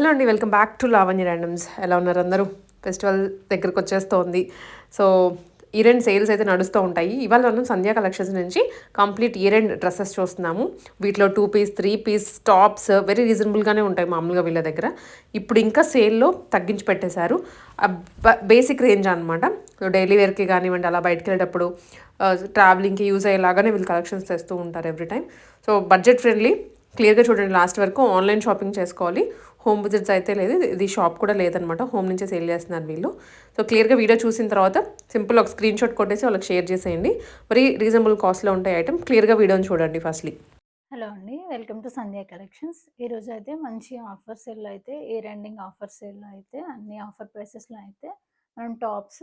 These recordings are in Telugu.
హలో అండి welcome back to Lavanya randoms ఎలా ఉన్నారు అందరూ? ఫెస్టివల్ దగ్గరకు వచ్చేస్తోంది. సో ఇయర్ ఎండ్ సేల్స్ అయితే నడుస్తూ ఉంటాయి. ఇవాళ మనం సంధ్యా కలెక్షన్స్ నుంచి కంప్లీట్ ఇయర్ ఎండ్ డ్రెస్సెస్ చూస్తున్నాము. వీటిలో two piece three piece tops very రీజనబుల్గానే ఉంటాయి మామూలుగా వీళ్ళ దగ్గర. ఇప్పుడు ఇంకా సేల్లో తగ్గించి పెట్టేశారు. బేసిక్ రేంజ్ అనమాట డైలీ వేర్కి కానివ్వండి అలా బయటకు వెళ్ళేటప్పుడు ట్రావెలింగ్కి యూజ్ అయ్యేలాగానే వీళ్ళు కలెక్షన్స్ తెస్తూ ఉంటారు every time so budget friendly క్లియర్గా చూడండి లాస్ట్ వరకు ఆన్లైన్ షాపింగ్ చేసుకోవాలి. హోమ్ విజిట్స్ అయితే లేదు. ఇది షాప్ కూడా లేదనమాట. హోమ్ నుంచే సేల్ చేస్తున్నారు వీళ్ళు. సో క్లియర్గా వీడియో చూసిన తర్వాత సింపుల్ ఒక స్క్రీన్ షాట్ కొట్టేసి వాళ్ళకి షేర్ చేసేయండి. మరి రీజనబుల్ కాస్ట్లో ఉంటాయి ఐటమ్ క్లియర్గా వీడియోని చూడండి ఫస్ట్లీ. హలో అండి. Welcome to Sandhya collections. ఈరోజు అయితే మంచి ఆఫర్ సేల్లో అయితే ఇయర్ ఎండింగ్ ఆఫర్ సేల్లో అయితే అన్ని ఆఫర్ ప్రైసెస్లో అయితే మనం టాప్స్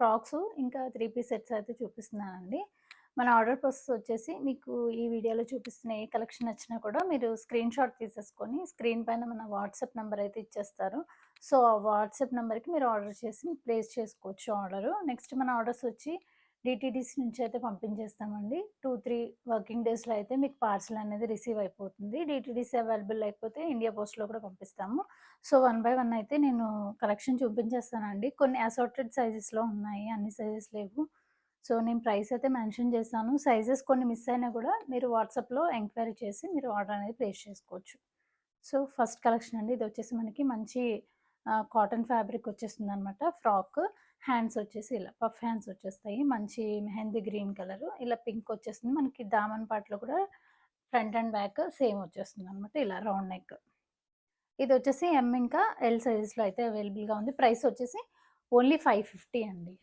ఫ్రాక్స్ ఇంకా త్రీ పీస్ సెట్స్ అయితే చూపిస్తున్నానండి. మన ఆర్డర్ ప్రాసెస్ వచ్చేసి మీకు ఈ వీడియోలో చూపిస్తున్న ఏ కలెక్షన్ వచ్చినా కూడా మీరు స్క్రీన్ షాట్ తీసేసుకొని స్క్రీన్ పైన మన వాట్సాప్ నెంబర్ అయితే ఇచ్చేస్తారు. సో ఆ వాట్సాప్ నెంబర్కి మీరు ఆర్డర్ చేసి ప్లేస్ చేసుకోవచ్చు ఆర్డరు. నెక్స్ట్ మన ఆర్డర్స్ వచ్చి డిటీడీసీ నుంచి అయితే పంపించేస్తామండి. టూ త్రీ వర్కింగ్ డేస్లో అయితే మీకు పార్సల్ అనేది రిసీవ్ అయిపోతుంది. డిటీడీసీ అవైలబుల్ లేకపోతే ఇండియా పోస్ట్లో కూడా పంపిస్తాము. సో వన్ బై వన్ అయితే నేను కలెక్షన్ చూపించేస్తానండి. కొన్ని అసార్టెడ్ సైజెస్లో ఉన్నాయి. అన్ని సైజెస్ లేవు. సో నేను ప్రైస్ అయితే మెన్షన్ చేశాను. సైజెస్ కొన్ని మిస్ అయినా కూడా మీరు వాట్సాప్లో ఎంక్వైరీ చేసి మీరు ఆర్డర్ అనేది ప్లేస్ చేసుకోవచ్చు. సో ఫస్ట్ కలెక్షన్ అండి. ఇది వచ్చేసి మనకి మంచి కాటన్ ఫ్యాబ్రిక్ వచ్చేస్తుంది అనమాట ఫ్రాక్ హ్యాండ్స్ వచ్చేసి ఇలా పఫ్ హ్యాండ్స్ వచ్చేస్తాయి. మంచి మెహందీ గ్రీన్ కలర్. ఇలా పింక్ వచ్చేస్తుంది. మనకి దామన్ పాటలో కూడా ఫ్రంట్ అండ్ బ్యాక్ సేమ్ వచ్చేస్తుంది అనమాట ఇలా రౌండ్ నెక్. ఇది వచ్చేసి ఎం ఇంకా ఎల్ సైజెస్లో అయితే అవైలబుల్గా ఉంది. ప్రైస్ వచ్చేసి ఓన్లీ ఫైవ్ ఫిఫ్టీ అండి.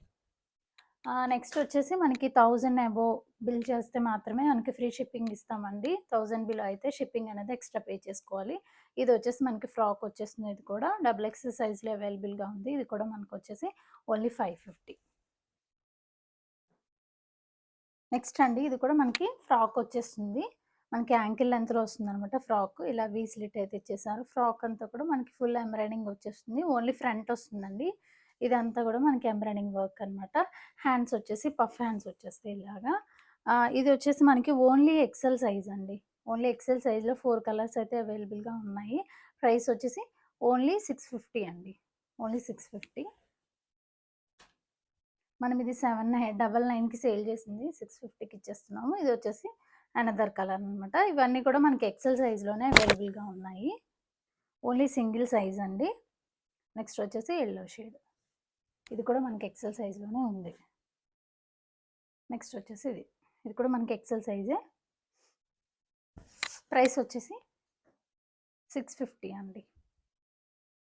నెక్స్ట్ వచ్చేసి మనకి థౌజండ్ అబో బిల్ చేస్తే మాత్రమే మనకి ఫ్రీ షిప్పింగ్ ఇస్తామండి. థౌజండ్ బిల్ అయితే షిప్పింగ్ అనేది ఎక్స్ట్రా పే చేసుకోవాలి. ఇది వచ్చేసి మనకి ఫ్రాక్ వచ్చేస్తుంది. ఇది కూడా డబుల్ ఎక్స్ సైజ్లో అవైలబుల్గా ఉంది. ఇది కూడా మనకు వచ్చేసి ఓన్లీ ఫైవ్ ఫిఫ్టీ నెక్స్ట్ అండి ఇది కూడా మనకి ఫ్రాక్ వచ్చేస్తుంది. మనకి యాంకిల్ లెంత్లో వస్తుంది అనమాట ఫ్రాక్ ఇలా వీ స్లిట్ అయితే ఇచ్చేసారు. ఫ్రాక్ అంతా కూడా మనకి ఫుల్ ఎంబ్రాయిడింగ్ వచ్చేస్తుంది. ఓన్లీ ఫ్రంట్ వస్తుందండి. ఇదంతా కూడా మనకి ఎంబ్రాయిడింగ్ వర్క్ అనమాట హ్యాండ్స్ వచ్చేసి పఫ్ హ్యాండ్స్ వచ్చేస్తాయి ఇలాగా. ఇది వచ్చేసి మనకి ఓన్లీ ఎక్సెల్ సైజ్ అండి. ఓన్లీ ఎక్సెల్ సైజ్లో ఫోర్ కలర్స్ అయితే అవైలబుల్గా ఉన్నాయి. ప్రైస్ వచ్చేసి ఓన్లీ సిక్స్ ఫిఫ్టీ అండి. Only six fifty. మనం ఇది సెవెన్ నైన్ డబల్ నైన్కి సేల్ చేసింది సిక్స్ ఫిఫ్టీకి ఇచ్చేస్తున్నాము. ఇది వచ్చేసి అనదర్ కలర్ అనమాట ఇవన్నీ కూడా మనకి ఎక్సెల్ సైజ్లోనే అవైలబుల్గా ఉన్నాయి. ఓన్లీ సింగిల్ సైజ్ అండి. నెక్స్ట్ వచ్చేసి ఎల్లో షేడ్. ఇది కూడా మనకి ఎక్సెల్ సైజ్లోనే ఉంది. నెక్స్ట్ వచ్చేసి ఇది. ఇది కూడా మనకి ఎక్సెల్ సైజే ప్రైస్ వచ్చేసి సిక్స్ ఫిఫ్టీ అండి.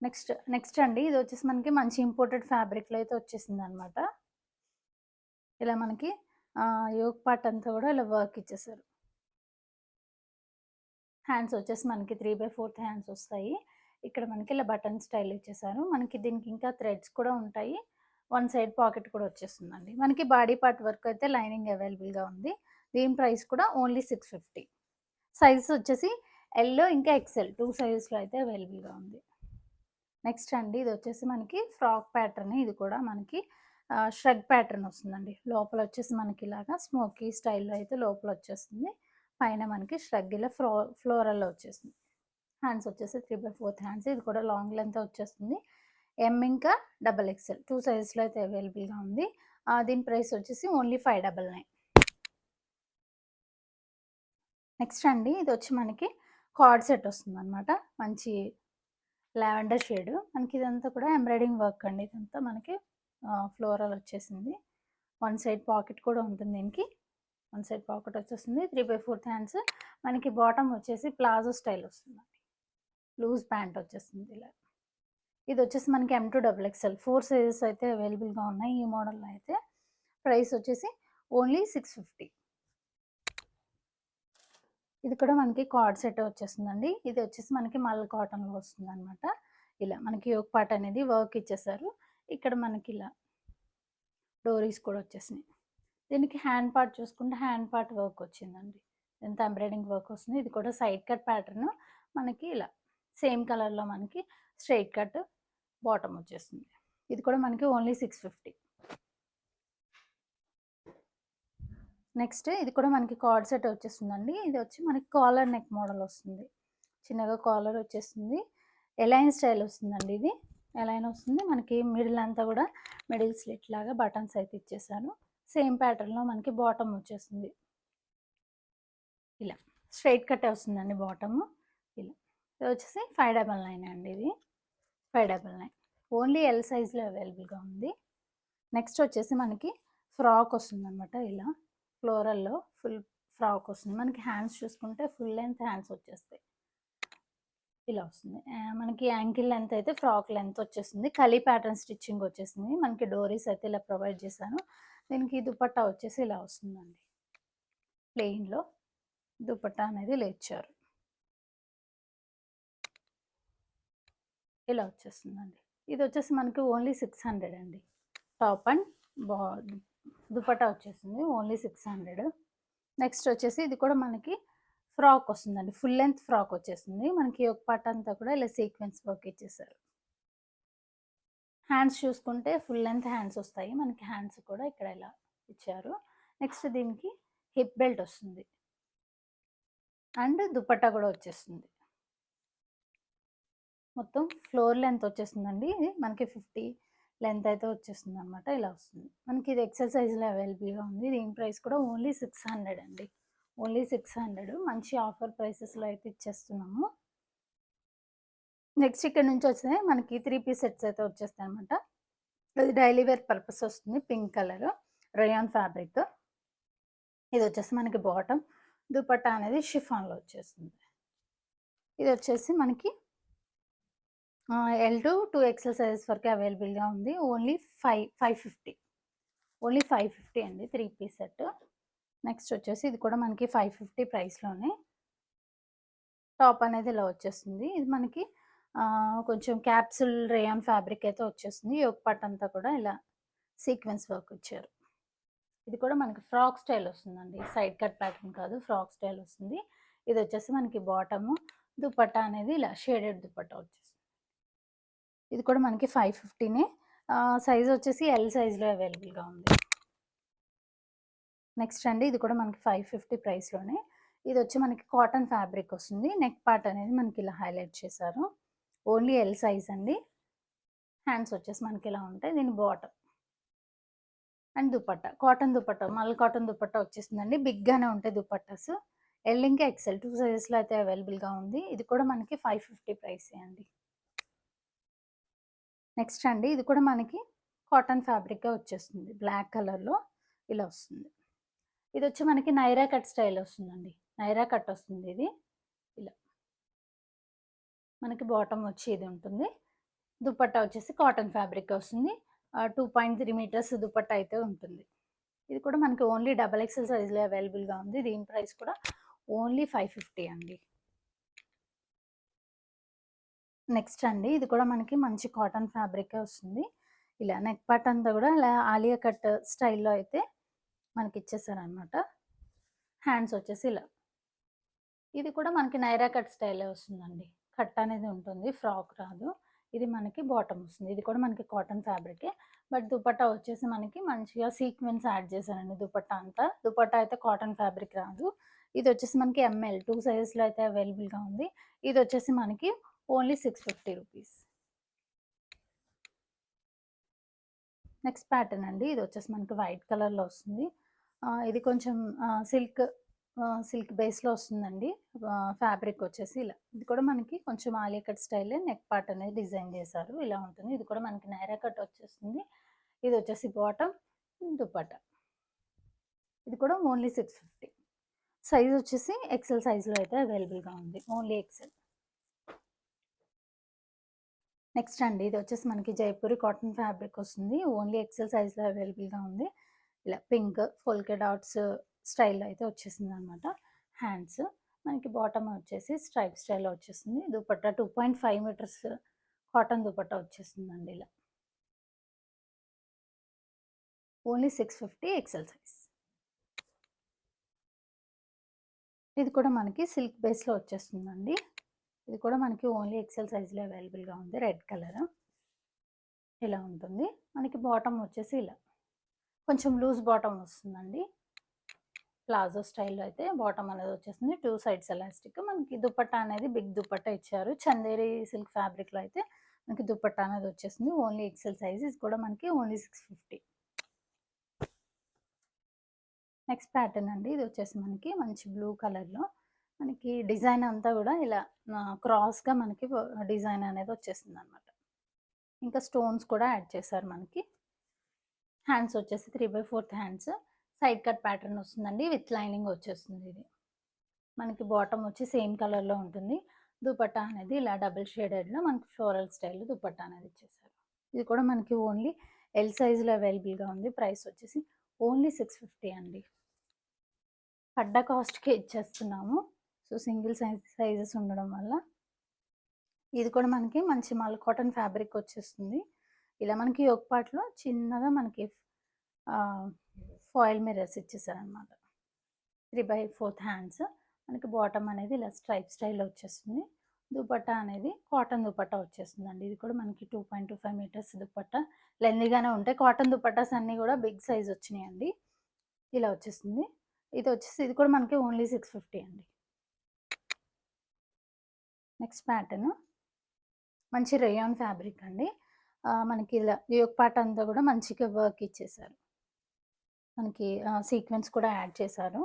నెక్స్ట్ నెక్స్ట్ అండి. ఇది వచ్చేసి మనకి మంచి ఇంపోర్టెడ్ ఫ్యాబ్రిక్లో అయితే వచ్చేసింది అనమాట ఇలా మనకి యోగ్ పార్ట్ అంతా కూడా ఇలా వర్క్ ఇచ్చేసారు. హ్యాండ్స్ వచ్చేసి మనకి త్రీ బై ఫోర్త్ హ్యాండ్స్ వస్తాయి. ఇక్కడ మనకి ఇలా బటన్ స్టైల్ ఇచ్చేసారు. మనకి దీనికి ఇంకా థ్రెడ్స్ కూడా ఉంటాయి. వన్ సైడ్ పాకెట్ కూడా వచ్చేస్తుందండి. మనకి బాడీ పార్ట్ వర్క్ అయితే లైనింగ్ అవైలబుల్గా ఉంది. దీని ప్రైస్ కూడా ఓన్లీ సిక్స్ ఫిఫ్టీ. సైజెస్ వచ్చేసి ఎల్లో ఇంకా ఎక్సెల్ టూ సైజెస్లో అయితే అవైలబుల్గా ఉంది. నెక్స్ట్ అండి ఇది వచ్చేసి మనకి ఫ్రాక్ ప్యాటర్న్. ఇది కూడా మనకి ష్రగ్ ప్యాటర్న్ వస్తుందండి. లోపల వచ్చేసి మనకి ఇలాగా స్మోకీ స్టైల్లో అయితే లోపల వచ్చేస్తుంది. పైన మనకి ష్రగ్ ఇలా ఫ్లో ఫ్లోరల్లో వచ్చేస్తుంది. హ్యాండ్స్ వచ్చేసి త్రీ బై ఫోర్త్ హ్యాండ్స్. ఇది కూడా లాంగ్ లెంత్ వచ్చేస్తుంది. ఎం ఇంకా డబల్ ఎక్స్ఎల్ టూ సైజెస్లో అయితే అవైలబుల్గా ఉంది. దీని ప్రైస్ వచ్చేసి only five double nine next అండి ఇది వచ్చి మనకి కార్డ్ సెట్ వస్తుంది అనమాట మంచి లావెండర్ షేడ్ మనకి ఇదంతా కూడా ఎంబ్రాయిడింగ్ వర్క్ అండి. ఇదంతా మనకి ఫ్లోరల్ వచ్చేసింది. వన్ సైడ్ పాకెట్ కూడా ఉంటుంది దీనికి. వన్ సైడ్ పాకెట్ వచ్చేస్తుంది. త్రీ బై ఫోర్త్ హ్యాండ్స్ మనకి బాటమ్ వచ్చేసి ప్లాజో స్టైల్ వస్తుంది లూజ్ ప్యాంట్ వచ్చేస్తుంది ఇలా. ఇది వచ్చేసి మనకి M to double XL four sizes అయితే అవైలబుల్గా ఉన్నాయి ఈ మోడల్లో అయితే. ప్రైస్ వచ్చేసి ఓన్లీ సిక్స్ ఫిఫ్టీ ఇది కూడా మనకి కార్డ్ సెట్ వచ్చేస్తుందండి. ఇది వచ్చేసి మనకి మల్ కాటన్లో వస్తుంది అనమాట ఇలా మనకి యోగ్ పార్ట్ అనేది వర్క్ ఇచ్చేసారు. ఇక్కడ మనకి ఇలా డోరీస్ కూడా వచ్చేసినాయి. దీనికి హ్యాండ్ పార్ట్ చూసుకుంటే హ్యాండ్ పార్ట్ వర్క్ వచ్చిందండి. ఎంత ఎంబ్రాయిడింగ్ వర్క్ వస్తుంది ఇది కూడా సైడ్ కట్ ప్యాటర్న్ మనకి ఇలా సేమ్ కలర్లో మనకి స్ట్రైట్ కట్ బాటమ్ వచ్చేస్తుంది. ఇది కూడా మనకి ఓన్లీ సిక్స్ ఫిఫ్టీ. నెక్స్ట్ ఇది కూడా మనకి కార్డ్ సెట్ వచ్చేస్తుందండి. ఇది వచ్చి మనకి కాలర్ నెక్ మోడల్ వస్తుంది. చిన్నగా కాలర్ వచ్చేస్తుంది. ఎలైన్ స్టైల్ వస్తుందండి ఇది. ఎలైన్ వస్తుంది. మనకి మిడిల్ అంతా కూడా మిడిల్ స్లిట్ లాగా బటన్స్ అయితే ఇచ్చేసాను సేమ్ ప్యాటర్న్లో మనకి బాటమ్ వచ్చేస్తుంది. ఇలా స్ట్రైట్ కట్టే వస్తుందండి బాటమ్. ఇలా ఇది వచ్చేసి ఫైవ్ డబల్ నైన్ అండి ఇది. Five double nine only L సైజ్లో అవైలబుల్గా ఉంది. నెక్స్ట్ వచ్చేసి మనకి ఫ్రాక్ వస్తుంది అనమాట ఇలా. ఫ్లోరల్లో ఫుల్ ఫ్రాక్ వస్తుంది. మనకి హ్యాండ్స్ చూసుకుంటే ఫుల్ లెంత్ హ్యాండ్స్ వచ్చేస్తాయి. ఇలా వస్తుంది. మనకి యాంకిల్ లెంత్ అయితే ఫ్రాక్ లెంత్ వచ్చేస్తుంది. కలీ ప్యాటర్న్ స్టిచ్చింగ్ వచ్చేసింది మనకి డోరీస్ అయితే ఇలా ప్రొవైడ్ చేశాను. దీనికి దుపట్టా వచ్చేసి ఇలా వస్తుందండి. ప్లెయిన్లో దుపట్టా అనేది లేచారు. ఇలా వచ్చేస్తుందండి. ఇది వచ్చేసి మనకి ఓన్లీ సిక్స్ హండ్రెడ్ అండి. టాప్ అండ్ బా దుపటా వచ్చేసింది ఓన్లీ సిక్స్ హండ్రెడ్. నెక్స్ట్ వచ్చేసి ఇది కూడా మనకి ఫ్రాక్ వస్తుందండి. ఫుల్ లెంత్ ఫ్రాక్ వచ్చేసింది మనకి ఒక పాట అంతా కూడా ఇలా సీక్వెన్స్ వర్క్ ఇచ్చేసారు. హ్యాండ్స్ చూసుకుంటే ఫుల్ లెంత్ హ్యాండ్స్ వస్తాయి. మనకి హ్యాండ్స్ కూడా ఇక్కడ ఇలా ఇచ్చారు. నెక్స్ట్ దీనికి హిప్ బెల్ట్ వస్తుంది. అండ్ దుపట్టా కూడా వచ్చేస్తుంది. మొత్తం ఫ్లోర్ లెంత్ వచ్చేస్తుందండి. ఇది మనకి ఫిఫ్టీ లెంత్ అయితే వచ్చేస్తుంది అనమాట ఇలా వస్తుంది. మనకి ఇది ఎక్సర్సైజ్లో అవైలబుల్గా ఉంది. దీని ప్రైస్ కూడా ఓన్లీ సిక్స్ హండ్రెడ్ అండి. Only six hundred. మంచి ఆఫర్ ప్రైసెస్లో అయితే ఇచ్చేస్తున్నాము. నెక్స్ట్ ఇక్కడ నుంచి వస్తే మనకి త్రీ పీస్ సెట్స్ అయితే వచ్చేస్తాయి అనమాట అది డైలీ వేర్ పర్పస్ వస్తుంది. Pink colour rayon fabric. ఇది వచ్చేసి మనకి బాటమ్. దుపట్టా అనేది షిఫాన్లో వచ్చేస్తుంది. ఇది వచ్చేసి మనకి L to two XL sizes వరకు అవైలబుల్గా ఉంది. Only five five fifty only five fifty అండి త్రీ పీస్ సెట్ నెక్స్ట్ వచ్చేసి ఇది కూడా మనకి ఫైవ్ ఫిఫ్టీ ప్రైస్లోనే టాప్ అనేది ఇలా వచ్చేస్తుంది. ఇది మనకి కొంచెం క్యాప్సుల్ రేయాన్ ఫ్యాబ్రిక్ అయితే వచ్చేస్తుంది. ఈ పట్ అంతా కూడా ఇలా సీక్వెన్స్ వర్క్ ఇచ్చారు. ఇది కూడా మనకి ఫ్రాక్ స్టైల్ వస్తుందండి. సైడ్ కట్ ప్యాటర్న్ కాదు ఫ్రాక్ స్టైల్ వస్తుంది. ఇది వచ్చేసి మనకి బాటము దుపట్టా అనేది ఇలా షేడెడ్ దుపట్టా వచ్చేస్తుంది. ఇది కూడా మనకి ఫైవ్ ఫిఫ్టీనే సైజ్ వచ్చేసి ఎల్ సైజ్లో అవైలబుల్గా ఉంది. నెక్స్ట్ అండి ఇది కూడా మనకి ఫైవ్ ఫిఫ్టీ ప్రైస్లోనే ఇది వచ్చి మనకి కాటన్ ఫ్యాబ్రిక్ వస్తుంది. నెక్ పార్ట్ అనేది మనకి ఇలా హైలైట్ చేశారు. ఓన్లీ ఎల్ సైజ్ అండి. హ్యాండ్స్ వచ్చేసి మనకి ఇలా ఉంటాయి. దీని bottom and dupatta. Cotton dupatta. మల్ కాటన్ దుపట్టా వచ్చేసిందండి బిగ్గానే ఉంటాయి దుపట్టాస్. ఎల్ ఇంకా ఎక్సెల్ టూ సైజెస్లో అయితే అవైలబుల్గా ఉంది. ఇది కూడా మనకి ఫైవ్ ఫిఫ్టీ ప్రైస్ అండి. నెక్స్ట్ అండి ఇది కూడా మనకి కాటన్ ఫ్యాబ్రిక్గా వచ్చేస్తుంది. బ్లాక్ కలర్లో ఇలా వస్తుంది. ఇది వచ్చి మనకి నైరా కట్ స్టైల్ వస్తుందండి. నైరా కట్ వస్తుంది ఇది. ఇలా. మనకి బాటమ్ వచ్చి ఇది ఉంటుంది. దుపట్టా వచ్చేసి కాటన్ ఫ్యాబ్రిక్ వస్తుంది. Two point three metres dupatta అయితే ఉంటుంది. ఇది కూడా మనకి ఓన్లీ డబల్ ఎక్సెల్ సైజ్లో అవైలబుల్గా ఉంది. దీని ప్రైస్ కూడా ఓన్లీ ఫైవ్ ఫిఫ్టీ అండి. నెక్స్ట్ అండి. ఇది కూడా మనకి మంచి కాటన్ ఫ్యాబ్రిక్ వస్తుంది. ఇలా నెక్ పార్ట్ అంతా కూడా ఇలా ఆలియా కట్ స్టైల్లో అయితే మనకి ఇచ్చేసారనమాట హ్యాండ్స్ వచ్చేసి ఇలా. ఇది కూడా మనకి నైరా కట్ స్టైలే వస్తుందండి. కట్ అనేది ఉంటుంది. ఫ్రాక్ రాదు. ఇది మనకి బాటమ్ వస్తుంది. ఇది కూడా మనకి కాటన్ ఫ్యాబ్రికే. బట్ దుపట్టా వచ్చేసి మనకి మంచిగా సీక్వెన్స్ యాడ్ చేశానండి దుపట్టా అంతా. దుపట్టా అయితే కాటన్ ఫ్యాబ్రిక్ రాదు. ఇది వచ్చేసి మనకి ఎంఎల్ టూ సైజెస్లో అయితే అవైలబుల్గా ఉంది. ఇది వచ్చేసి మనకి only six fifty rupees. Next pattern అండి ఇది వచ్చేసి మనకి వైట్ కలర్లో వస్తుంది. ఇది కొంచెం సిల్క్ సిల్క్ బేస్లో వస్తుందండి. ఫ్యాబ్రిక్ వచ్చేసి ఇలా. ఇది కూడా మనకి కొంచెం Alia cut style neck part అనేది డిజైన్ చేశారు. ఇలా ఉంటుంది. ఇది కూడా మనకి నైరా కట్ వచ్చేస్తుంది. ఇది వచ్చేసి బాటమ్ దుప్పట ఇది కూడా ఓన్లీ సిక్స్ ఫిఫ్టీ. సైజ్ వచ్చేసి ఎక్సెల్ సైజ్లో అయితే అవైలబుల్గా ఉంది. Only XL. నెక్స్ట్ అండి ఇది వచ్చేసి మనకి జైపూరి కాటన్ ఫ్యాబ్రిక్ వస్తుంది. ఓన్లీ ఎక్సెల్ సైజ్లో అవైలబుల్గా ఉంది. ఇలా పింక్ ఫోల్కే డాట్స్ స్టైల్లో అయితే వచ్చేసింది అనమాట హ్యాండ్స్ మనకి బాటమ్ వచ్చేసి స్ట్రైప్ స్టైల్లో వచ్చేసింది dupatta two point five metres cotton dupatta వచ్చేసిందండి ఇలా. Only six fifty XL size. ఇది కూడా మనకి సిల్క్ బేస్లో వచ్చేస్తుందండి. ఇది కూడా మనకి ఓన్లీ ఎక్సెల్ సైజ్లో అవైలబుల్గా ఉంది రెడ్ కలర్ ఇలా ఉంటుంది మనకి బాటమ్ వచ్చేసి ఇలా కొంచెం లూజ్ బాటమ్ వస్తుందండి ప్లాజో స్టైల్‌లో అయితే బాటమ్ అనేది వచ్చేస్తుంది. Two sides elastic. మనకి దుప్పట్టా అనేది బిగ్ దుప్పట్టా ఇచ్చారు. చందేరి సిల్క్ ఫ్యాబ్రిక్‌లో అయితే మనకి దుప్పట్టా అనేది వచ్చేస్తుంది. Only XL size. ఇది కూడా మనకి ఓన్లీ 650. నెక్స్ట్ ప్యాటర్న్ అండి. ఇది వచ్చేసి మనకి మంచి బ్లూ కలర్‌లో మనకి డిజైన్ అంతా కూడా ఇలా క్రాస్‌గా మనకి డిజైన్ అనేది వచ్చేసిందనమాట. ఇంకా స్టోన్స్ కూడా యాడ్ చేశారు మనకి. హ్యాండ్స్ వచ్చేసి 3/4 హ్యాండ్స్. సైడ్ కట్ ప్యాటర్న్ వస్తుందండి. విత్ లైనింగ్ వచ్చేస్తుంది ఇది. మనకి బాటమ్ వచ్చి సేమ్ కలర్‌లో ఉంటుంది. దుపట్టా అనేది ఇలా డబుల్ షేడెడ్‌లో మనకి ఫ్లోరల్ స్టైల్ దుపట్టా అనేది ఇచ్చేసారు. ఇది కూడా మనకి ఓన్లీ ఎల్ సైజ్‌లో అవైలబుల్‌గా ఉంది. ప్రైస్ వచ్చేసి ఓన్లీ 650 అండి. పడ్డ కాస్ట్‌కే ఇచ్చేస్తున్నాము. సో, సింగిల్ సైజ్ సైజెస్ ఉండడం వల్ల. ఇది కూడా మనకి మంచి మల్ కాటన్ ఫ్యాబ్రిక్ వచ్చేస్తుంది. ఇలా మనకి ఒక పార్ట్‌లో చిన్నగా మనకి ఫాయిల్ మిర్రర్స్ ఇచ్చేసారనమాట. 3/4 హ్యాండ్స్. మనకి బాటమ్ అనేది ఇలా స్ట్రైప్ స్టైల్‌లో వచ్చేస్తుంది. దుపట్టా అనేది కాటన్ దుపట్టా వచ్చేస్తుందండి. ఇది కూడా మనకి 2.25 మీటర్స్ దుపట్టా. లెంతీగానే ఉంటాయి. కాటన్ దుపట్టాస్ అన్నీ కూడా బిగ్ సైజ్ వచ్చినాయండి. ఇలా వచ్చేస్తుంది. ఇది వచ్చేసి ఇది కూడా మనకి ఓన్లీ 650 అండి. Next pattern. మంచి రేయాన్ ఫ్యాబ్రిక్ అండి. మనకి ఇలా యోక్ పార్ట్ అంతా కూడా మంచిగా వర్క్ ఇచ్చేసారు. మనకి సీక్వెన్స్ కూడా యాడ్ చేశారు.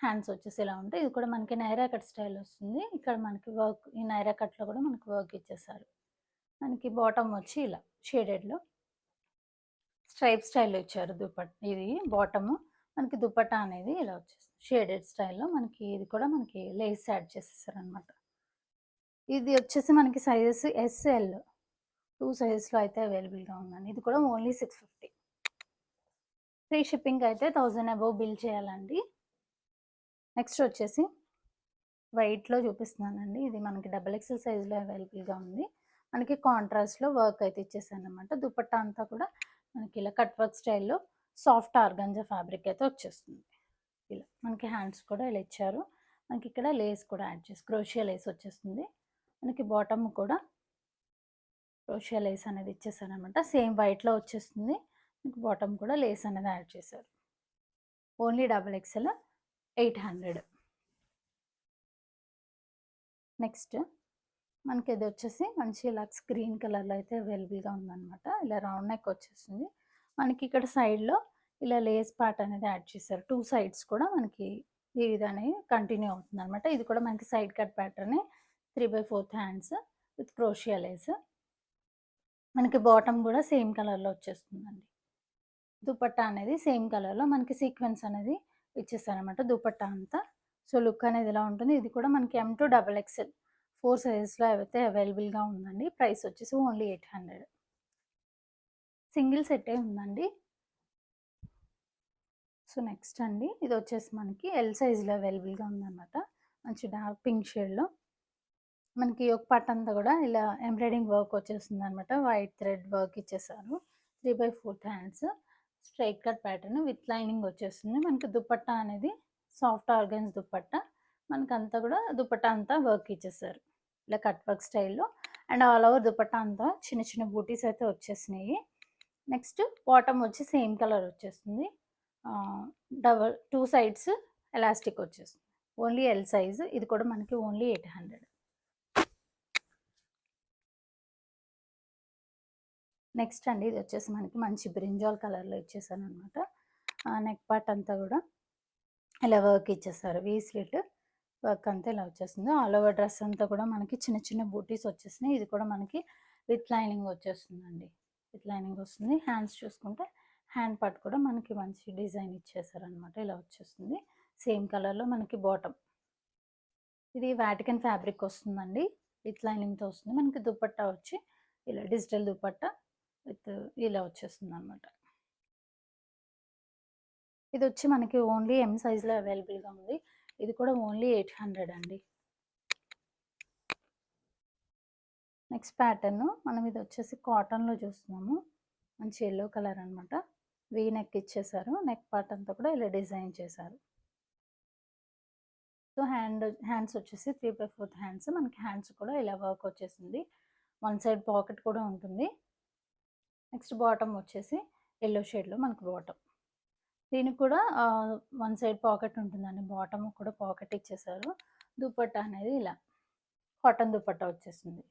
హ్యాండ్స్ వచ్చేసి ఇలా ఉంటాయి. ఇది కూడా మనకి నైరా కట్ స్టైల్ వస్తుంది. ఇక్కడ మనకి వర్క్ ఈ నైరా కట్‌లో కూడా మనకి వర్క్ ఇచ్చేసారు. మనకి బాటమ్ వచ్చి ఇలా షేడెడ్‌లో స్ట్రైప్ స్టైల్‌లో ఇచ్చారు దుపట్ ఇది బాటము. మనకి దుపట్టా అనేది ఇలా వచ్చేస్తుంది. షేడెడ్ స్టైల్‌లో మనకి ఇది కూడా మనకి లేస్ యాడ్ చేసేసారనమాట. ఇది వచ్చేసి మనకి సైజెస్ ఎస్ఎల్ టూ సైజెస్‌లో అయితే అవైలబుల్‌గా ఉందండి. ఇది కూడా ఓన్లీ 650. ఫ్రీ షిప్పింగ్ అయితే 1000 అబోవ్ బిల్ చేయాలండి. నెక్స్ట్ వచ్చేసి వైట్‌లో చూపిస్తున్నానండి. ఇది మనకి డబుల్ ఎక్సెల్ సైజ్‌లో అవైలబుల్‌గా ఉంది. మనకి కాంట్రాస్ట్‌లో వర్క్ అయితే ఇచ్చేసానమాట దుపట్టా అంతా కూడా మనకి ఇలా కట్ వర్క్ స్టైల్‌లో సాఫ్ట్ ఆర్గంజా ఫ్యాబ్రిక్ అయితే వచ్చేస్తుంది. ఇలా మనకి హ్యాండ్స్ కూడా ఇలా ఇచ్చారు. మనకి ఇక్కడ లేస్ కూడా యాడ్ చేసి క్రోషియా లేస్ వచ్చేస్తుంది. మనకి బాటమ్ కూడా క్రోషియా లేస్ అనేది ఇచ్చేసారనమాట. సేమ్ వైట్‌లో వచ్చేస్తుంది. మనకి బాటమ్ కూడా లేస్ అనేది యాడ్ చేశారు. Only double XL 800. నెక్స్ట్ మనకి ఇది వచ్చేసి మంచి లక్స్ గ్రీన్ కలర్‌లో అయితే అవైలబుల్‌గా ఉందనమాట. ఇలా రౌండ్ నెక్ వచ్చేస్తుంది. మనకి ఇక్కడ సైడ్‌లో ఇలా లేస్ పార్ట్ అనేది యాడ్ చేశారు. టూ సైడ్స్ కూడా మనకి ఈ విధానే కంటిన్యూ అవుతుందనమాట. ఇది కూడా మనకి సైడ్ కట్ ప్యాటర్నే 3/4 హ్యాండ్స్ విత్ క్రోషియా లేస్. మనకి బాటమ్ కూడా సేమ్ కలర్‌లో వచ్చేస్తుందండి. దుపట్టా అనేది సేమ్ కలర్‌లో మనకి సీక్వెన్స్ అనేది ఇచ్చేసారనమాట దుపట్టా అంతా. సో, లుక్ అనేది ఇలా ఉంటుంది. ఇది కూడా మనకి M to double XL four సైజెస్‌లో అయితే అవైలబుల్‌గా ఉందండి. ప్రైస్ వచ్చేసి ఓన్లీ 800. సింగిల్ సెట్టే ఉందండి. సో, నెక్స్ట్ అండి ఇది వచ్చేసి మనకి ఎల్ సైజ్‌లో అవైలబుల్‌గా ఉందన్నమాట మంచి డార్క్ పింక్ షేడ్‌లో మనకి ఒక పట్ అంతా కూడా ఇలా ఎంబ్రాయిడింగ్ వర్క్ వచ్చేస్తుంది అనమాట వైట్ థ్రెడ్ వర్క్ ఇచ్చేసారు. 3/4 hands. Straight cut pattern with lining వచ్చేస్తుంది. మనకి దుపట్టా అనేది సాఫ్ట్ ఆర్గాన్స్ దుపట్టా. మనకంతా కూడా దుపట్టా అంతా వర్క్ ఇచ్చేసారు. ఇలా కట్ వర్క్ స్టైల్‌లో అండ్ ఆల్ ఓవర్ దుపట్టా అంతా చిన్న చిన్న బూటీస్ అయితే వచ్చేసినాయి. నెక్స్ట్ బాటమ్ వచ్చి సేమ్ కలర్ వచ్చేస్తుంది. డబల్ టూ సైడ్స్ ఎలాస్టిక్ వచ్చేస్తుంది. Only L size. ఇది కూడా మనకి ఓన్లీ 800. నెక్స్ట్ అండి ఇది వచ్చేసి మనకి మంచి బ్రింజాల్ కలర్‌లో ఇచ్చేసారనమాట. అనమాట నెక్ పార్ట్ అంతా కూడా ఇలా వర్క్ ఇచ్చేసారు. వీ స్లిట్ వర్క్ అంతా ఇలా వచ్చేస్తుంది. ఆల్ ఓవర్ డ్రెస్ అంతా కూడా మనకి చిన్న చిన్న బూటీస్ వచ్చేసినాయి. ఇది కూడా మనకి విత్ లైనింగ్ వచ్చేస్తుందండి. విత్ లైనింగ్ వస్తుంది. హ్యాండ్స్ చూసుకుంటే హ్యాండ్ పార్ట్ కూడా మనకి మంచి డిజైన్ ఇచ్చేసారనమాట. ఇలా వచ్చేస్తుంది. సేమ్ కలర్‌లో మనకి బాటమ్. ఇది వాటికన్ ఫ్యాబ్రిక్ వస్తుందండి. విత్ లైనింగ్‌తో వస్తుంది. మనకి దుపట్టా వచ్చి ఇలా డిజిటల్ దుపట్టా విత్ ఇలా వచ్చేస్తుంది అనమాట ఇది వచ్చి మనకి ఓన్లీ ఎం సైజ్‌లో అవైలబుల్‌గా ఉంది. ఇది కూడా ఓన్లీ 800 అండి. నెక్స్ట్ ప్యాటర్న్ మనం ఇది వచ్చేసి కాటన్‌లో చూస్తున్నాము. మంచి ఎల్లో కలర్ అనమాట. వీ నెక్ ఇచ్చేసారు. నెక్ పార్ట్ అంతా కూడా ఇలా డిజైన్ చేశారు. సో, హ్యాండ్ హ్యాండ్స్ వచ్చేసి 3/4 హ్యాండ్స్. మనకి హ్యాండ్స్ కూడా ఇలా వర్క్ వచ్చేసింది. వన్ సైడ్ పాకెట్ కూడా ఉంటుంది. నెక్స్ట్ బాటమ్ వచ్చేసి ఎల్లో షేడ్‌లో మనకు బాటమ్. దీనికి కూడా వన్ సైడ్ పాకెట్ ఉంటుందండి. బాటమ్ కూడా పాకెట్ ఇచ్చేసారు. దుపట్టా అనేది ఇలా కాటన్ దుపట్టా వచ్చేస్తుంది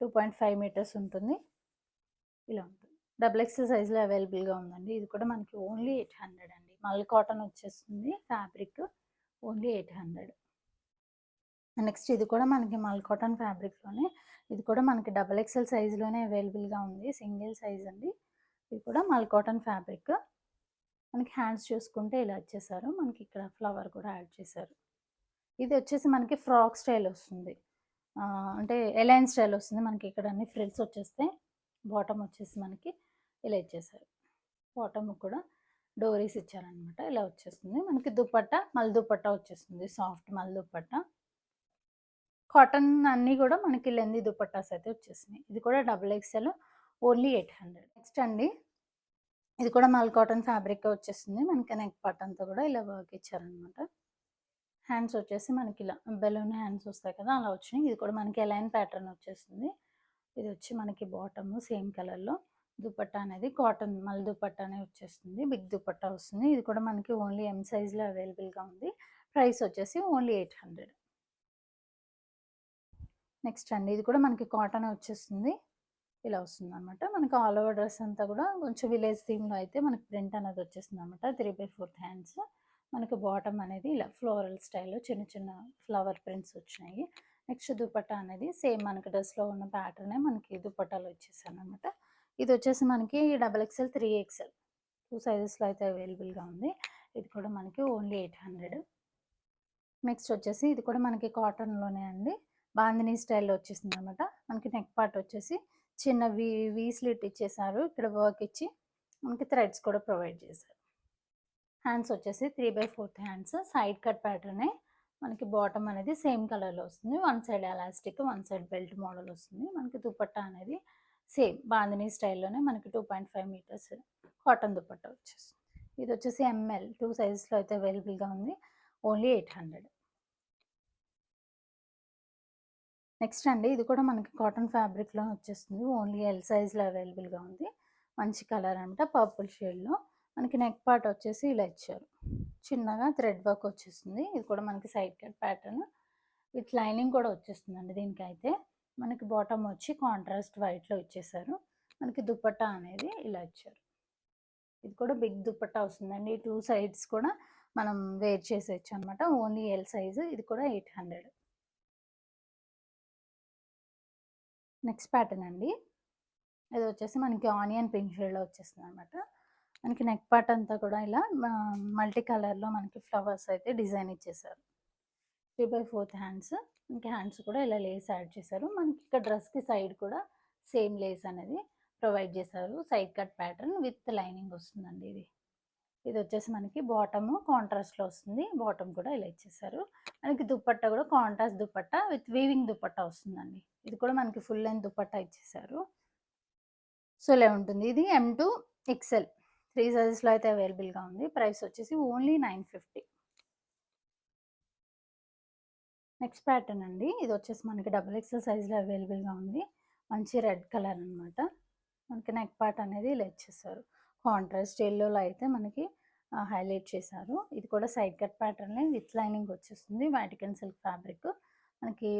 టూ పాయింట్ ఫైవ్ మీటర్స్ ఉంటుంది. ఇలా ఉంటుంది. డబుల్ ఎక్స్ సైజ్లో అవైలబుల్గా ఉందండి. ఇది కూడా మనకి ఓన్లీ ఎయిట్ హండ్రెడ్ అండి. మల్ కాటన్ వచ్చేస్తుంది fabric only eight hundred. Next ఇది కూడా మనకి మల్ కాటన్ ఫ్యాబ్రిక్లోనే ఇది కూడా మనకి డబల్ ఎక్స్ఎల్ సైజులోనే అవైలబుల్గా ఉంది సింగిల్ సైజ్ అండి. ఇది కూడా మల్ కాటన్ ఫ్యాబ్రిక్. మనకి హ్యాండ్స్ చూసుకుంటే ఇలా వచ్చేసారు మనకి ఇక్కడ ఫ్లవర్ కూడా యాడ్ చేశారు. ఇది వచ్చేసి మనకి ఫ్రాక్ స్టైల్ వస్తుంది. అంటే ఎలైన్ స్టైల్ వస్తుంది మనకి ఇక్కడ అన్ని ఫ్రిల్స్ వచ్చేస్తే బాటమ్ వచ్చేసి మనకి ఇలా ఇచ్చేసారు. బాటమ్ కూడా డోరీస్ ఇచ్చారనమాట ఇలా వచ్చేస్తుంది. మనకి దుప్పట్ట మల్ దుప్పట్ట వచ్చేస్తుంది సాఫ్ట్ మల్ దుప్పట్ట కాటన్ అన్నీ కూడా మనకి లెంది దుపట్టాస్ అయితే వచ్చేసినాయి. ఇది కూడా double XL only eight hundred. Next అండి ఇది కూడా మల్ కాటన్ ఫ్యాబ్రిక్ వచ్చేస్తుంది మనకి నెక్ పార్ట్ అంతా కూడా ఇలా వర్క్ ఇచ్చారనమాట. హ్యాండ్స్ వచ్చేసి మనకి ఇలా బెలూన్ హ్యాండ్స్ వస్తాయి కదా అలా వచ్చినాయి. ఇది కూడా మనకి ఎలైన్ ప్యాటర్న్ వచ్చేస్తుంది ఇది వచ్చి మనకి బాటమ్ సేమ్ కలర్లో. దుపట్టా అనేది కాటన్ మల్ దుపట్టా అనేది వచ్చేస్తుంది బిగ్ దుపట్టా వస్తుంది. ఇది కూడా మనకి ఓన్లీ ఎం సైజ్లో అవైలబుల్గా ఉంది. ప్రైస్ వచ్చేసి ఓన్లీ ఎయిట్ హండ్రెడ్. నెక్స్ట్ అండి. ఇది కూడా మనకి కాటన్ వచ్చేస్తుంది. ఇలా వస్తుంది అనమాట మనకి ఆల్ ఓవర్ డ్రెస్ అంతా కూడా కొంచెం విలేజ్ థీమ్లో అయితే మనకి ప్రింట్ అనేది వచ్చేస్తుంది అనమాట త్రీ బై ఫోర్త్ హ్యాండ్స్. మనకి బాటమ్ అనేది ఇలా ఫ్లోరల్ స్టైల్లో చిన్న చిన్న ఫ్లవర్ ప్రింట్స్ వచ్చినాయి. నెక్స్ట్ దుపట్టా అనేది సేమ్ మనకి డ్రెస్లో ఉన్న ప్యాటర్నే మనకి దుపట్టాలు వచ్చేసాను అనమాట ఇది వచ్చేసి మనకి double XL three XL. Two సైజెస్లో అయితే అవైలబుల్గా ఉంది. ఇది కూడా మనకి ఓన్లీ ఎయిట్ హండ్రెడ్. నెక్స్ట్ వచ్చేసి ఇది కూడా మనకి కాటన్లోనే అండి. బాందినీ స్టైల్లో వచ్చేసింది అనమాట మనకి నెక్ పార్ట్ వచ్చేసి చిన్న వీ వీ స్లిట్ ఇచ్చేసారు. ఇక్కడ వర్క్ ఇచ్చి మనకి థ్రెడ్స్ కూడా ప్రొవైడ్ చేశారు. హ్యాండ్స్ వచ్చేసి three by fourth hands side cut ప్యాటర్నే మనకి బాటమ్ అనేది సేమ్ కలర్లో వస్తుంది. One side elastic one side belt model వస్తుంది. మనకి దుపట్టా అనేది సేమ్ బాందినీ స్టైల్లోనే మనకి two point five metres cotton dupatta వచ్చేస్తుంది. ఇది వచ్చేసి ఎంఎల్ టూ సైజెస్లో అయితే అవైలబుల్గా ఉంది. ఓన్లీ ఎయిట్ హండ్రెడ్ నెక్స్ట్ అండి ఇది కూడా మనకి కాటన్ ఫ్యాబ్రిక్లో వచ్చేస్తుంది. ఓన్లీ ఎల్ సైజ్లో అవైలబుల్గా ఉంది. మంచి కలర్ అనమాట పర్పుల్ షేడ్లో. మనకి నెక్ పార్ట్ వచ్చేసి ఇలా ఇచ్చారు. చిన్నగా థ్రెడ్ వర్క్ వచ్చేస్తుంది. ఇది కూడా మనకి side cut pattern. With lining కూడా వచ్చేస్తుందండి దీనికైతే. మనకి బాటమ్ వచ్చి కాంట్రాస్ట్ వైట్లో ఇచ్చేసారు. మనకి దుప్పట్టా అనేది ఇలా ఇచ్చారు. ఇది కూడా బిగ్ దుప్పట్టా వస్తుందండి. ఈ టూ సైడ్స్ కూడా మనం వేర్ చేసేయచ్చు అనమాట ఓన్లీ ఎల్ సైజు ఇది కూడా ఎయిట్ హండ్రెడ్. నెక్స్ట్ ప్యాటర్న్ అండి. ఇది వచ్చేసి మనకి ఆనియన్ పింక్ షేడ్లో వచ్చేస్తుంది అనమాట మనకి నెక్ పార్ట్ అంతా కూడా ఇలా మల్టీ కలర్లో మనకి ఫ్లవర్స్ అయితే డిజైన్ ఇచ్చేసారు. Three by fourth hands. మనకి హ్యాండ్స్ కూడా ఇలా లేస్ యాడ్ చేశారు. మనకి ఇక్కడ డ్రెస్కి సైడ్ కూడా సేమ్ లేస్ అనేది ప్రొవైడ్ చేశారు. Side cut pattern with lining వస్తుందండి ఇది. ఇది వచ్చేసి మనకి బాటమ్ కాంట్రాస్ట్లో వస్తుంది. బాటమ్ కూడా ఇలా ఇచ్చేసారు. మనకి దుప్పట్ట కూడా contrast dupatta with weaving dupatta వస్తుందండి. ఇది కూడా మనకి ఫుల్ లెంత్ దుప్పట్ట ఇచ్చేసారు. సో ఇలా ఉంటుంది. ఇది ఎం టు ఎక్సెల్ త్రీ సైజెస్లో అయితే అవైలబుల్గా ఉంది. ప్రైస్ వచ్చేసి only nine fifty. Next pattern అండి. ఇది వచ్చేసి మనకి డబుల్ ఎక్సెల్ సైజ్లో అవైలబుల్గా ఉంది. మంచి రెడ్ కలర్ అనమాట మనకి నెక్ పార్ట్ అనేది ఇలా ఇచ్చేసారు. కాంట్రాస్ట్ ఎల్లోలో అయితే మనకి హైలైట్ చేశారు. ఇది కూడా సైడ్ కట్ ప్యాటర్న్లే విత్ లైనింగ్ వచ్చేస్తుంది. వాటికన్ సిల్క్ ఫ్యాబ్రిక్ మనకి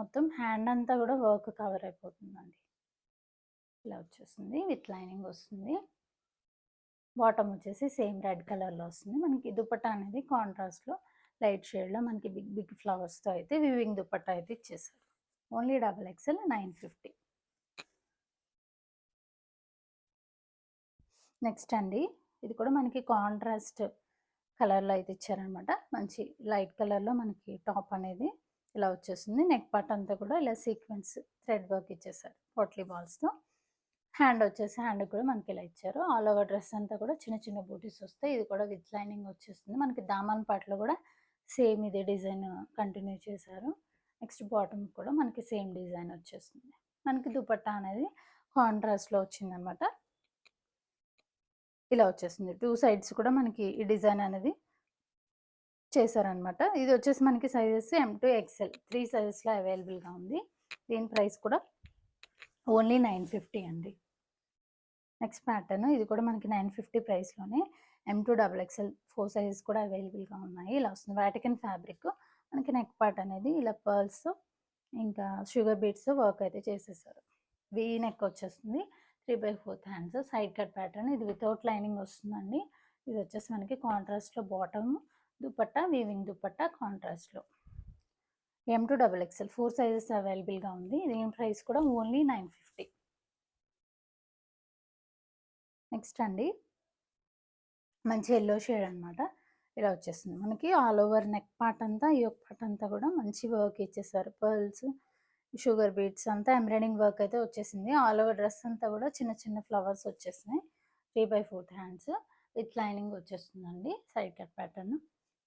మొత్తం హ్యాండ్ అంతా కూడా వర్క్ కవర్ అయిపోతుందండి. ఇలా వచ్చేస్తుంది. విత్ లైనింగ్ వస్తుంది. బాటమ్ వచ్చేసి సేమ్ రెడ్ కలర్లో వస్తుంది. మనకి దుపట్టా అనేది కాంట్రాస్ట్లో లైట్ షేడ్లో మనకి బిగ్ బిగ్ ఫ్లవర్స్తో అయితే వివింగ్ దుపట్టా అయితే ఇచ్చేసారు only double XL nine fifty. Next అండి. ఇది కూడా మనకి కాంట్రాస్ట్ కలర్లో అయితే ఇచ్చారనమాట. మంచి లైట్ కలర్లో మనకి టాప్ అనేది ఇలా వచ్చేస్తుంది. నెక్ పార్ట్ అంతా కూడా ఇలా సీక్వెన్స్ థ్రెడ్ వర్క్ ఇచ్చేసారు పోట్లీ బాల్స్తో. హ్యాండ్ వచ్చేసి హ్యాండ్ కూడా మనకి ఇలా ఇచ్చారు. ఆల్ ఓవర్ డ్రెస్ అంతా కూడా చిన్న చిన్న బూటీస్ వస్తాయి. ఇది కూడా విత్ లైనింగ్ వచ్చేస్తుంది. మనకి దామన్ పాటలో కూడా సేమ్ ఇదే డిజైన్ కంటిన్యూ చేశారు. నెక్స్ట్ బాటమ్ కూడా మనకి సేమ్ డిజైన్ వచ్చేస్తుంది. మనకి దుపట్టా అనేది కాంట్రాస్ట్లో వచ్చిందనమాట. ఇలా వచ్చేస్తుంది టూ సైడ్స్ కూడా మనకి ఈ డిజైన్ అనేది చేశారనమాట. ఇది వచ్చేసి మనకి sizes M to XL three సైజెస్లో అవైలబుల్గా ఉంది. దీని ప్రైస్ కూడా ఓన్లీ నైన్ ఫిఫ్టీ అండి. నెక్స్ట్ ప్యాటర్న్ ఇది కూడా మనకి nine fifty ప్రైస్లోనే M to double XL four sizes కూడా అవైలబుల్గా ఉన్నాయి. ఇలా వస్తుంది. వాటికన్ ఫ్యాబ్రిక్ మనకి నెక్ పార్ట్ అనేది ఇలా పర్ల్స్ ఇంకా షుగర్ బీట్స్ వర్క్ అయితే చేసేసారు. వీ నెక్ వచ్చేస్తుంది. Three by fourth hands side cut pattern. ఇది వితౌట్ లైనింగ్ వస్తుందండి. ఇది వచ్చేసి మనకి కాంట్రాస్ట్లో బాటమ్ దుపట్టా వీవింగ్ దుపట్టా కాంట్రాస్ట్లో. M to double XL four sizes అవైలబుల్గా ఉంది. దీని ప్రైస్ కూడా ఓన్లీ నైన్ ఫిఫ్టీ. నెక్స్ట్ అండి. మంచి ఎల్లో షేడ్ అనమాట ఇలా వచ్చేస్తుంది. మనకి ఆల్ ఓవర్ నెక్ పార్ట్ అంతా ఈ యొక్క పార్ట్ అంతా కూడా మంచి వర్క్ ఇచ్చేసారు. పర్ల్స్ షుగర్ బీట్స్ అంతా ఎంబ్రాయిడింగ్ వర్క్ అయితే వచ్చేసింది. ఆల్ ఓవర్ డ్రెస్ అంతా కూడా చిన్న చిన్న ఫ్లవర్స్ వచ్చేసినాయి. Three by fourth hands with lining వచ్చేస్తుందండి. Side cut pattern.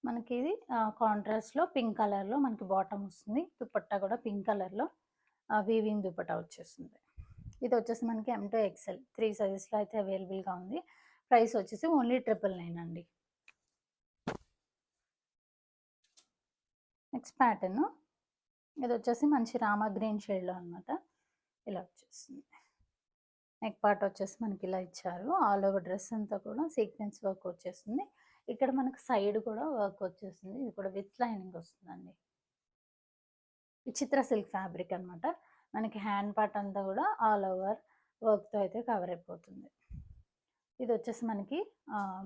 మనకి ఇది కాంట్రాస్ట్లో పింక్ కలర్లో మనకి బాటమ్ వస్తుంది. దుపట్టా కూడా పింక్ కలర్లో వీవింగ్ దుపట్టా వచ్చేస్తుంది. ఇది వచ్చేసి మనకి ఎం టూ ఎక్సెల్ త్రీ సైజెస్లో అయితే అవైలబుల్గా ఉంది. ప్రైస్ వచ్చేసి ఓన్లీ ట్రిపుల్ నైన్ అండి. నెక్స్ట్ ప్యాటర్న్ ఇది వచ్చేసి మంచి రామ గ్రీన్ షేడ్లో అనమాట ఇలా వచ్చేస్తుంది నెక్ పార్ట్ వచ్చేసి మనకి ఇలా ఇచ్చారు. ఆల్ ఓవర్ డ్రెస్ అంతా కూడా సీక్వెన్స్ వర్క్ వచ్చేస్తుంది ఇక్కడ మనకు సైడ్ కూడా వర్క్ వచ్చేస్తుంది ఇది కూడా విత్ లైనింగ్ వస్తుందండి. విచిత్ర సిల్క్ ఫ్యాబ్రిక్ అనమాట మనకి హ్యాండ్ పార్ట్ అంతా కూడా ఆల్ ఓవర్ వర్క్తో అయితే కవర్ అయిపోతుంది. ఇది వచ్చేసి మనకి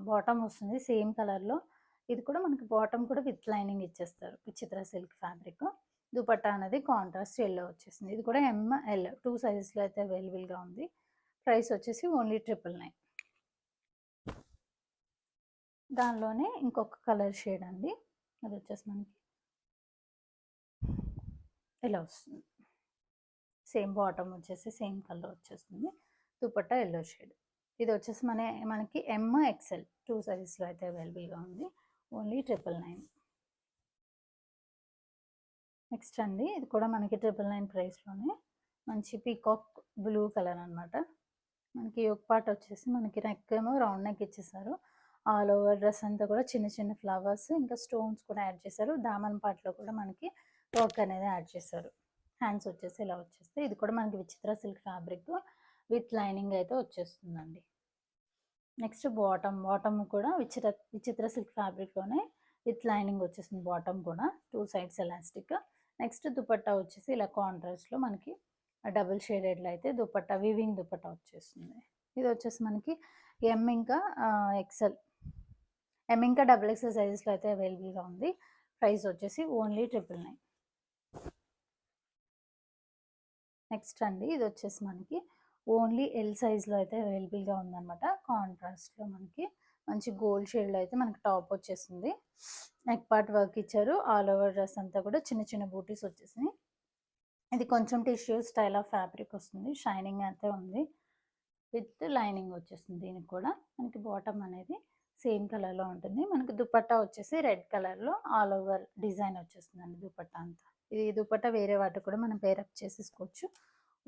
బాటమ్ వస్తుంది సేమ్ కలర్లో. ఇది కూడా మనకి బాటమ్ కూడా విత్ లైనింగ్ ఇచ్చేస్తారు. విచిత్ర సిల్క్ ఫ్యాబ్రిక్. దుపట్టా అనేది కాంట్రాస్ట్ ఎల్లో వచ్చేసింది. ఇది కూడా ఎమ్ ఎల్ టూ సైజెస్లో అయితే అవైలబుల్గా ఉంది. ప్రైస్ వచ్చేసి ఓన్లీ ట్రిపుల్ నైన్ దానిలోనే ఇంకొక కలర్ షేడ్ అండి. అది వచ్చేసి మనకి ఇలా వస్తుంది. సేమ్ బాటమ్ వచ్చేసి సేమ్ కలర్ వచ్చేస్తుంది. దుపట్టా ఎల్లో షేడ్ ఇది వచ్చేసి మన మనకి ఎమ్ ఎక్సెల్ టూ సైజెస్లో అయితే అవైలబుల్గా ఉంది. ఓన్లీ ట్రిపుల్ నైన్ నెక్స్ట్ అండి ఇది కూడా మనకి ట్రిపుల్ నైన్ ప్రైస్లోనే మంచి పీకాక్ బ్లూ కలర్ అనమాట మనకి ఒక పార్ట్ వచ్చేసి మనకి నెక్ ఏమో రౌండ్ నెక్ ఇచ్చేసారు. ఆల్ ఓవర్ డ్రెస్ అంతా కూడా చిన్న చిన్న ఫ్లవర్స్ ఇంకా స్టోన్స్ కూడా యాడ్ చేశారు. దామన్ పార్ట్లో కూడా మనకి వర్క్ అనేది యాడ్ చేశారు. హ్యాండ్స్ వచ్చేసి ఇలా వచ్చేస్తే ఇది కూడా మనకి విచిత్ర సిల్క్ ఫ్యాబ్రిక్ విత్ లైనింగ్ అయితే వచ్చేస్తుందండి. నెక్స్ట్ బాటమ్ బాటమ్ కూడా విచిత్ర విచిత్ర సిల్క్ ఫ్యాబ్రిక్లోనే విత్ లైనింగ్ వచ్చేసింది బాటమ్ కూడా. Two sides elastic next dupatta వచ్చేసి ఇలా కాంట్రాస్ట్లో మనకి డబుల్ షేడెడ్లో అయితే దుపట్టా వివింగ్ దుపట్టా వచ్చేస్తుంది. ఇది వచ్చేసి మనకి ఎమ్ ఇంకా ఎక్సెల్ ఎమ్ ఇంకా డబుల్ ఎక్సెల్ సైజెస్లో అయితే అవైలబుల్గా ఉంది. ప్రైస్ వచ్చేసి ఓన్లీ ట్రిపుల్ నైన్. నెక్స్ట్ అండి ఇది వచ్చేసి మనకి ఓన్లీ ఎల్ సైజ్లో అయితే అవైలబుల్గా ఉందన్నమాట. కాంట్రాస్ట్లో మనకి మంచి గోల్డ్ షేడ్లో అయితే మనకి టాప్ వచ్చేసింది. నెక్ పార్ట్ వర్క్ ఇచ్చారు. ఆల్ ఓవర్ డ్రెస్ అంతా కూడా చిన్న చిన్న బూటీస్ వచ్చేసినాయి. ఇది కొంచెం టిష్యూ స్టైల్ ఆఫ్ ఫ్యాబ్రిక్ వస్తుంది. షైనింగ్ అయితే ఉంది. విత్ లైనింగ్ వచ్చేస్తుంది దీనికి కూడా. మనకి బాటమ్ అనేది సేమ్ కలర్లో ఉంటుంది. మనకి దుపట్టా వచ్చేసి రెడ్ కలర్లో ఆల్ ఓవర్ డిజైన్ వచ్చేస్తుందండి దుపట్టా అంతా. ఇది దుపట్టా వేరే వాటికి కూడా మనం పేరప్ చేసేసుకోవచ్చు.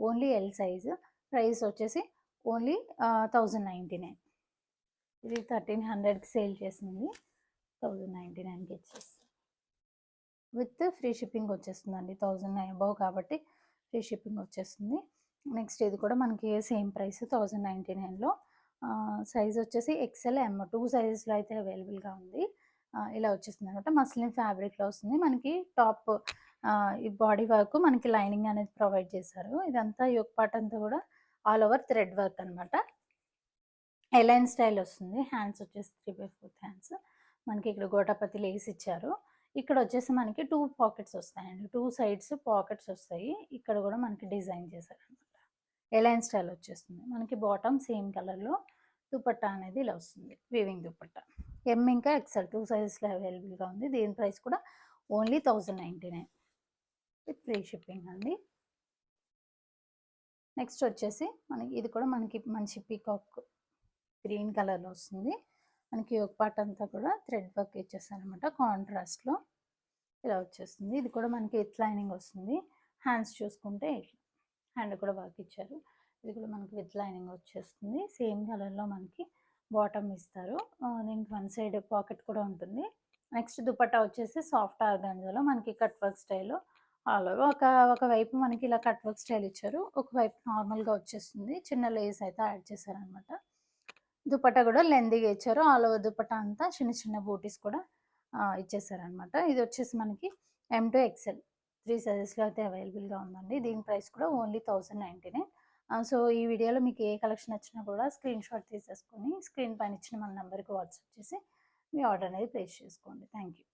ఓన్లీ ఎల్ సైజు ప్రైస్ వచ్చేసి ఓన్లీ థౌజండ్ నైంటీ నైన్ ఇది థర్టీన్ హండ్రెడ్కి సేల్ చేసింది. థౌజండ్ నైంటీ నైన్కి ఇచ్చేస్తాం విత్ ఫ్రీ షిప్పింగ్ వచ్చేస్తుందండి. థౌజండ్ అబౌవ్ కాబట్టి ఫ్రీ షిప్పింగ్ వచ్చేస్తుంది. నెక్స్ట్ ఇది కూడా మనకి సేమ్ ప్రైస్ థౌజండ్ నైంటీ నైన్లో. సైజ్ వచ్చేసి ఎక్సెల్ ఎమ్ టూ సైజెస్లో అయితే అవైలబుల్గా ఉంది. ఇలా వచ్చేస్తుంది అనమాట. మస్లిన్ ఫ్యాబ్రిక్లో వస్తుంది. మనకి టాప్ ఈ బాడీ వర్క్ మనకి లైనింగ్ అనేది ప్రొవైడ్ చేశారు. ఇదంతా యోగ్ పార్ట్ అంతా కూడా ఆల్ ఓవర్ థ్రెడ్ వర్క్ అనమాట. ఎలైన్ స్టైల్ వస్తుంది. హ్యాండ్స్ వచ్చేసి త్రీ బై ఫోర్త్ హ్యాండ్స్. మనకి ఇక్కడ గోటాపతి లేస్ ఇచ్చారు. ఇక్కడ వచ్చేసి మనకి టూ పాకెట్స్ వస్తాయండి. టూ సైడ్స్ పాకెట్స్ వస్తాయి. ఇక్కడ కూడా మనకి డిజైన్ చేశారు అనమాట ఎలైన్ స్టైల్ వచ్చేస్తుంది. మనకి బాటమ్ సేమ్ కలర్లో దుపట్టా అనేది ఇలా వస్తుంది. వీవింగ్ దుపట్టా. ఎమ్ ఇంకా ఎక్సెల్ టూ సైజెస్లో అవైలబుల్గా ఉంది. దీని ప్రైస్ కూడా only thousand ninety nine. With free shipping అండి. నెక్స్ట్ వచ్చేసి మనకి ఇది కూడా మనకి మంచి పీకాక్ గ్రీన్ కలర్లో వస్తుంది. మనకి ఒక పార్ట్ అంతా కూడా థ్రెడ్ వర్క్ ఇచ్చేస్తారనమాట కాంట్రాస్ట్లో ఇలా వచ్చేస్తుంది. ఇది కూడా మనకి విత్ లైనింగ్ వస్తుంది. హ్యాండ్స్ చూసుకుంటే హ్యాండ్ కూడా వర్క్ ఇచ్చారు. ఇది కూడా మనకి విత్ లైనింగ్ వచ్చేస్తుంది. సేమ్ కలర్లో మనకి బాటమ్ ఇస్తారు. దీనికి వన్ సైడ్ పాకెట్ కూడా ఉంటుంది. నెక్స్ట్ దుపట్టా వచ్చేసి సాఫ్ట్ ఆర్గాన్జాలో మనకి కట్ వర్క్ స్టైల్లో ఆల్ ఒక ఒకవైపు మనకి ఇలా కట్ వర్క్ స్టైల్ ఇచ్చారు. ఒకవైపు నార్మల్గా వచ్చేస్తుంది. చిన్న లేస్ అయితే యాడ్ చేశారనమాట దుపట్టా కూడా లెందీగా ఇచ్చారు. ఆల్ ఓవర్ దుపట్టా అంతా చిన్న చిన్న బూటీస్ కూడా ఇచ్చేసారనమాట ఇది వచ్చేసి మనకి ఎం టు ఎక్సెల్ త్రీ సైజెస్లో అయితే అవైలబుల్గా ఉందండి. దీని ప్రైస్ కూడా ఓన్లీ థౌసండ్ నైంటీ సో ఈ వీడియోలో మీకు ఏ కలెక్షన్ వచ్చినా కూడా స్క్రీన్ షాట్ తీసేసుకొని స్క్రీన్ పైన ఇచ్చిన మన నెంబర్కి వాట్సాప్ చేసి మీ ఆర్డర్ అనేది ప్లేస్ చేసుకోండి. Thank you